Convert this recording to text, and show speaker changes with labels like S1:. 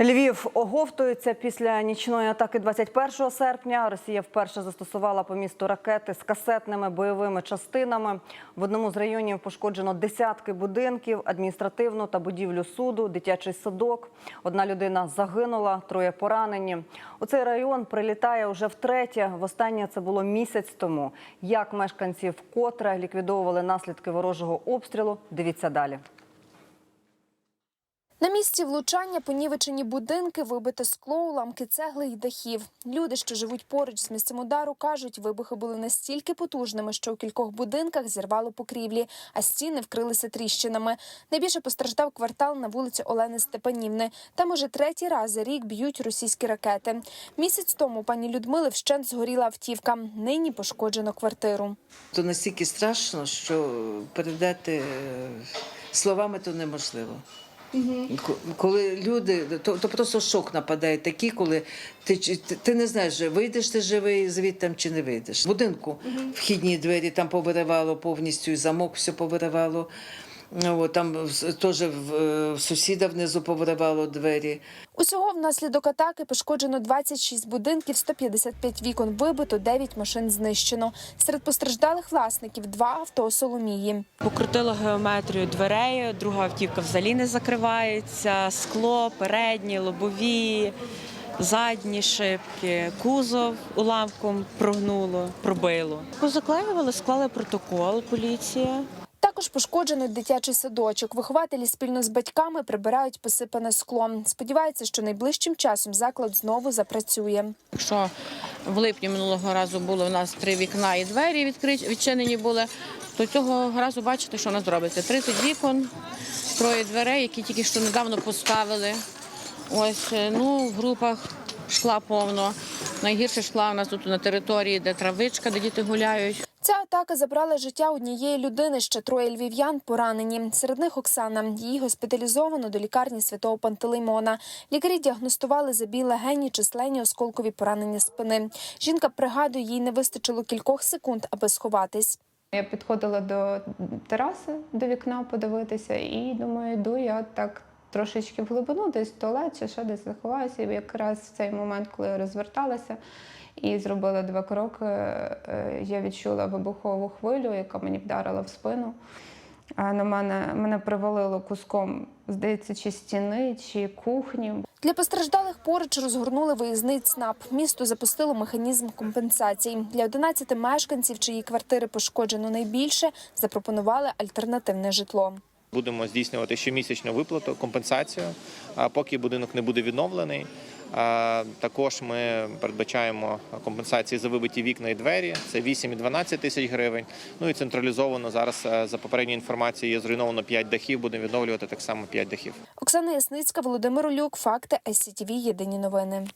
S1: Львів оговтується після нічної атаки 21 серпня. Росія вперше застосувала по місту ракети з касетними бойовими частинами. В одному з районів пошкоджено десятки будинків, адміністративну та будівлю суду, дитячий садок. Одна людина загинула, троє поранені. У цей район прилітає уже втретє. Востаннє це було місяць тому. Як мешканці вкотре ліквідовували наслідки ворожого обстрілу? Дивіться далі.
S2: На місці влучання понівечені будинки, вибите скло, уламки цегли й дахів. Люди, що живуть поруч з місцем удару, кажуть, вибухи були настільки потужними, що у кількох будинках зірвало покрівлі, а стіни вкрилися тріщинами. Найбільше постраждав квартал на вулиці Олени Степанівни. Там уже третій раз за рік б'ють російські ракети. Місяць тому пані Людмили вщент згоріла автівка. Нині пошкоджено квартиру.
S3: То настільки страшно, що передати е, словами то неможливо. Ко- Коли люди, то, то просто шок нападає такий, коли ти, ти, не знаєш, вийдеш ти живий звідти чи не вийдеш. В будинку вхідні двері там повиривало повністю, і замок все повиривало. Ну, там теж в, сусіда внизу повиривало двері.
S2: Усього внаслідок атаки пошкоджено 26 будинків, 155 вікон вибито, 9 машин знищено. Серед постраждалих власників два авто Соломії.
S4: Покрутила геометрію дверей, друга автівка взагалі не закривається, скло, передні, лобові, задні шибки, кузов уламком прогнуло, пробило. Позаклеювали, склали протокол, поліція.
S2: Також пошкоджено дитячий садочок. Вихователі спільно з батьками прибирають посипане скло. Сподіваються, що найближчим часом заклад знову запрацює.
S5: Якщо в липні минулого разу було у нас три вікна і двері відкриті, відчинені були, то цього разу бачите, що у нас зробиться. 30 вікон, троє дверей, які тільки що недавно поставили. Ось, е, ну, в групах шкла повно. Найгірше шкла у нас тут на території, де травичка, де діти гуляють.
S2: Ця атака забрала життя однієї людини. Ще троє львів'ян поранені. Серед них Оксана. Її госпіталізовано до лікарні святого Пантелеймона. Лікарі діагностували забій легені, численні осколкові поранення спини. Жінка пригадує, їй не вистачило кількох секунд, аби сховатись.
S6: Я підходила до тераси, до вікна подивитися, і думаю, йду я так трошечки в глибину, десь в туалет ще десь заховаюся. І якраз в цей момент, коли я розверталася і зробила два кроки, е, я відчула вибухову хвилю, яка мені вдарила в спину. А на мене мене привалило куском, здається, чи стіни, чи кухні.
S2: Для постраждалих поруч розгорнули виїзний ЦНАП. Місто запустило механізм компенсацій. Для 11 мешканців, чиї квартири пошкоджено найбільше, запропонували альтернативне житло.
S7: Будемо здійснювати щомісячну виплату, компенсацію, поки будинок не буде відновлений. Також ми передбачаємо компенсації за вибиті вікна і двері. Це 8 і 12 тисяч гривень. Ну і централізовано зараз е, за попередньою інформацією є зруйновано 5 дахів. Будемо відновлювати так само 5 дахів.
S2: Оксана Ясницька, Володимир Олюк, Факти СCTV, Єдині новини.